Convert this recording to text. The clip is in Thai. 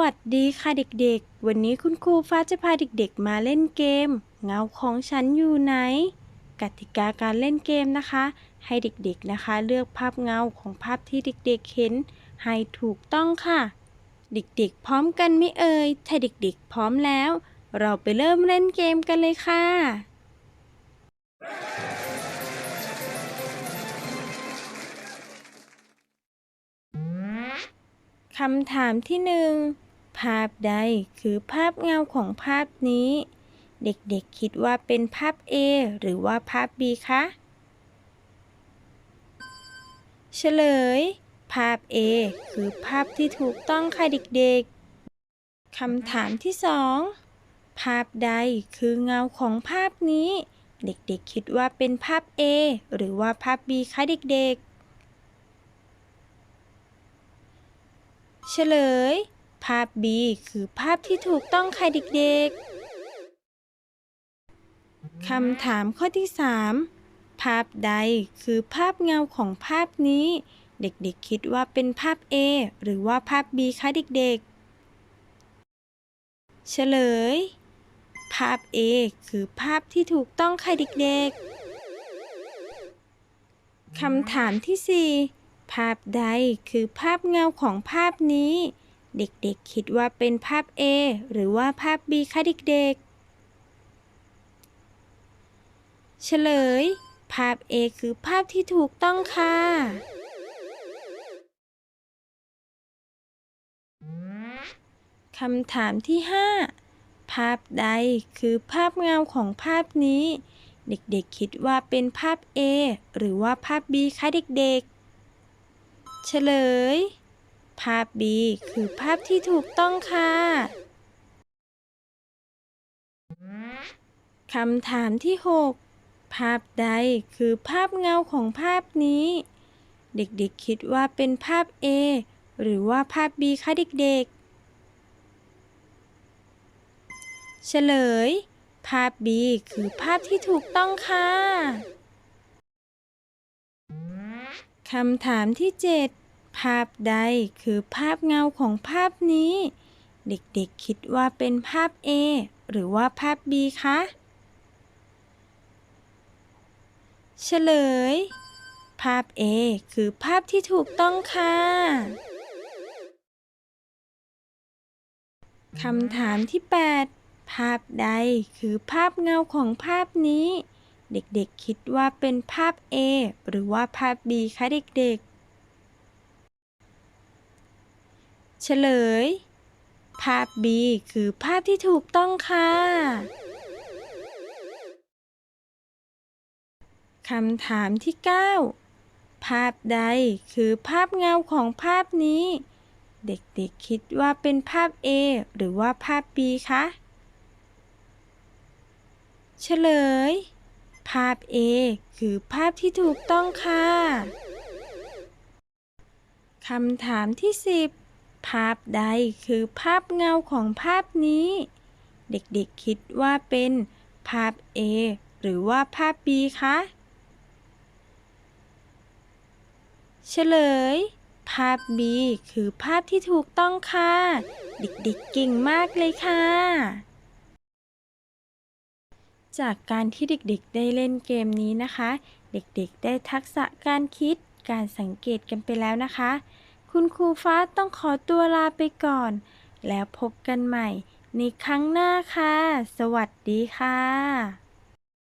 วัสดีค่ะเด็กๆ วันนี้คุณครูฟ้าจะพาเด็กๆ มาเล่นเกม เงาของฉันอยู่ไหน กติกาการเล่นเกมนะคะ ให้เด็กๆนะคะ เลือกภาพเงาของภาพที่เด็กๆ เห็น ให้ถูกต้องค่ะ เด็กๆ พร้อมกันไหมเอ่ย ถ้าเด็กๆ พร้อมแล้ว เราไปเริ่มเล่นเกมกันเลยค่ะคำถามที่หนึ่ง ภาพใดคือภาพเงาของภาพนี้ เด็กๆคิดว่าเป็นภาพ A หรือว่าภาพ B คะเฉลย ภาพ A คือภาพที่ถูกต้องค่ะเด็กๆคำถามที่สองภาพใดคือเงาของภาพนี้ เด็กๆคิดว่าเป็นภาพ A หรือว่าภาพ B คะเด็กๆเฉลย ภาพ B คือภาพที่ถูกต้องค่ะเด็กๆ คำถามข้อที่ 3 ภาพใดคือภาพเงาของภาพนี้ เด็กๆคิดว่าเป็นภาพ A หรือว่าภาพ B คะเด็กๆ เฉลย ภาพ A คือภาพที่ถูกต้องค่ะเด็กๆคำถามที่ 4 ภาพใดคือภาพเงาของภาพนี้ เด็กๆ คิดว่าเป็นภาพ A หรือว่าภาพ B คะเด็กๆ เฉลย ภาพ A คือภาพที่ถูกต้องค่ะ คำถามที่ 5 ภาพใดคือภาพเงาของภาพนี้ เด็กๆ คิดว่าเป็นภาพ A หรือว่าภาพ B คะเด็กๆ เฉลย ภาพ B คือภาพที่ถูกต้องค่ะคำถามที่ 6 ภาพใดคือภาพเงาของภาพนี้ เด็กๆคิดว่าเป็นภาพ A หรือว่าภาพ B คะเด็กๆ เฉลย ภาพ B คือภาพที่ถูกต้องค่ะคำถามที่ 7 ภาพใดคือภาพเงาของภาพนี้ เด็กๆคิดว่าเป็นภาพ A หรือว่าภาพ B คะเฉลย ภาพ A คือภาพที่ถูกต้องค่ะคำถามที่ 8 ภาพใดคือภาพเงาของภาพนี้ เด็กๆคิดว่าเป็นภาพ A หรือว่าภาพ B คะเด็กๆ เฉลย ภาพ B คือภาพที่ถูกต้องค่ะ คำถามที่ 9 ภาพใดคือภาพเงาของภาพนี้ เด็กๆคิดว่าเป็นภาพ A หรือว่าภาพ B คะเฉลย ภาพ A คือภาพที่ถูกต้องค่ะ คำถามที่ 10 ภาพใดคือภาพเงาของภาพนี้ เด็กๆคิดว่าเป็นภาพ A หรือว่าภาพ B คะเฉลย ภาพ B คือภาพที่ถูกต้องค่ะ เด็กๆเก่งมากเลยค่ะ จากการที่เด็กๆได้เล่นเกมนี้นะคะ เด็กๆได้ทักษะการคิดการสังเกตกันไปแล้วนะคะ คุณครูฟ้าต้องขอตัวลาไปก่อน แล้วพบกันใหม่ในครั้งหน้าค่ะ สวัสดีค่ะ